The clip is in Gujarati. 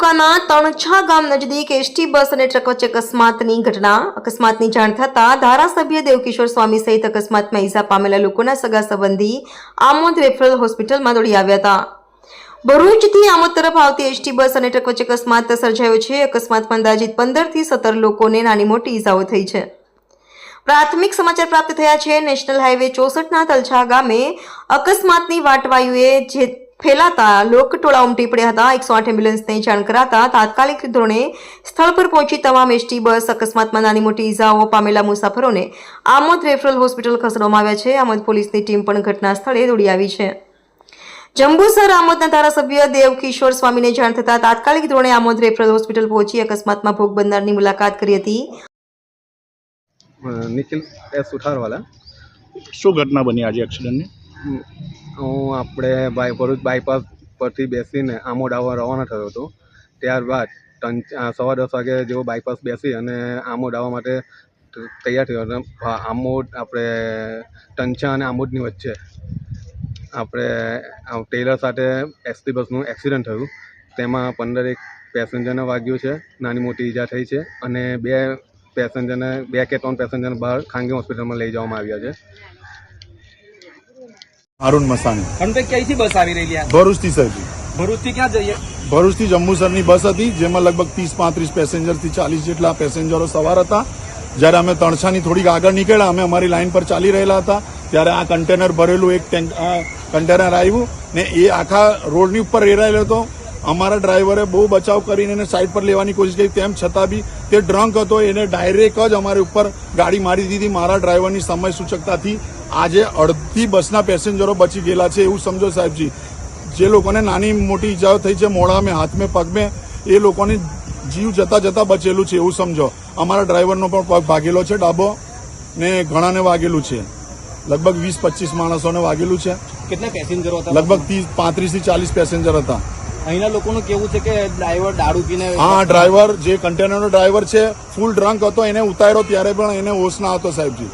તાલુકાના તણછા ગામ નજીક એસટી બસ અને ટ્રક વચ્ચે અકસ્માતની ઘટના. અકસ્માતની જાણ થતાં ધારાસભ્ય દેવકિશોર સ્વામી સહિત અકસ્માતમાં ઈજા પામેલા લોકોના સગા સંબંધી આમોદ રેફરલ હોસ્પિટલમાં દોડી આવ્યા હતા. ભરૂચથી આમોદ તરફ આવતી એસટી બસ અને ટ્રક વચ્ચે અકસ્માત સર્જાયો છે. અકસ્માતમાં અંદાજિત પંદરથી સત્તર લોકોને નાની મોટી ઈજાઓ થઈ છે. પ્રાથમિક સમાચાર પ્રાપ્ત થયા છે. નેશનલ હાઈવે ચોસઠના તલછા ગામે અકસ્માતની વાટવાયુએ જે ફેલાતા લોકટોળા ઉમટી પડ્યા હતા. એકસો આઠ એમ્બ્યુલન્સને જાણ કરાતા તાત્કાલિક ધોરણે સ્થળ પર પહોંચી તમામ એસટી બસ અકસ્માતમાં નાની મોટી ઇજાઓ પામેલા મુસાફરોને આમોદ રેફરલ હોસ્પિટલ ખસેડવામાં આવ્યા છે. આમોદ પોલીસની ટીમ પણ ઘટના સ્થળે દોડી આવી છે. જંબુસર આમોદના ધારાસભ્ય દેવ કિશોર સ્વામીને જાણ થતાં તાત્કાલિક ધોરણે આમોદ રેફરલ હોસ્પિટલ પહોંચી અકસ્માતમાં ભોગ બનનારની મુલાકાત કરી હતી. નિખિલ એસ ઉઠારવાલા શું ઘટના બની આજે એક્સિડન્ટની હું આપણે બાય, ભરૂચ બાયપાસ પરથી બેસીને આમોદ આવવા રવાના થયો હતો. ત્યારબાદ ત્રણ સવા દસ વાગે જેવો બાયપાસ બેસી અને આમોદ આવવા માટે તૈયાર થયો અને આમોદ આપણે ટંચા અને આમોદની વચ્ચે આપણે ટેલર સાથે એસટી બસનું એક્સિડન્ટ થયું. તેમાં પંદર એક પેસેન્જરને વાગ્યું છે, નાની મોટી ઈજા થઈ છે અને બે પેસેન્જરને, બે કે ત્રણ પેસેન્જરને બહાર ખાનગી હોસ્પિટલમાં લઈ જવામાં આવ્યા છે. અરુણ મસાણી ક્યાંયથી બસ આવી રહેલી ભરૂચથી સરજી ભરૂચથી ક્યાં જઈએ? ભરૂચથી જંબુસરની બસ હતી જેમાં લગભગ ત્રીસ પાંત્રીસ પેસેન્જરથી ચાલીસ જેટલા પેસેન્જરો સવાર હતા. જ્યારે અમે તણછાની થોડીક આગળ નીકળ્યા અમે અમારી લાઇન પર ચાલી રહેલા હતા. ત્યારે આ કન્ટેનર ભરેલું એક ટેન્ક કન્ટેનર આવ્યું ને એ આખા રોડની ઉપર રેરાયેલો હતો. અમારા ડ્રાઈવરે બહુ બચાવ કરીને એને સાઈડ પર લેવાની કોશિશ કરી. તેમ છતાં બી તે ડ્રંક હતો એને ડાયરેક્ટ જ અમારી ઉપર ગાડી મારી દીધી. મારા ડ્રાઈવરની સમય સૂચકતાથી આજે અડધી બસના પેસેન્જરો બચી ગયેલા છે એવું સમજો સાહેબજી. જે લોકોને નાની મોટી ઈજાઓ થઈ છે મોઢામાં હાથમાં પગમાં એ લોકોને જીવ જતા જતા બચેલું છે એવું સમજો. અમારા ડ્રાઈવરનો પણ પગ ભાગેલો છે ડાબો ને ઘણાને વાગેલું છે. લગભગ વીસ પચીસ માણસોને વાગેલું છે. કેટલા પેસેન્જરો હતા? લગભગ ત્રીસ પાંત્રીસથી ચાલીસ પેસેન્જર હતા. અહીંના લોકોનું કેવું છે કે ડ્રાઈવર દારૂ પીને હા, ડ્રાઈવર જે કન્ટેનરનો ડ્રાઈવર છે ફૂલ ડ્રંક હતો, એને ઉતાર્યો ત્યારે પણ એને હોશ ના હતો સાહેબજી.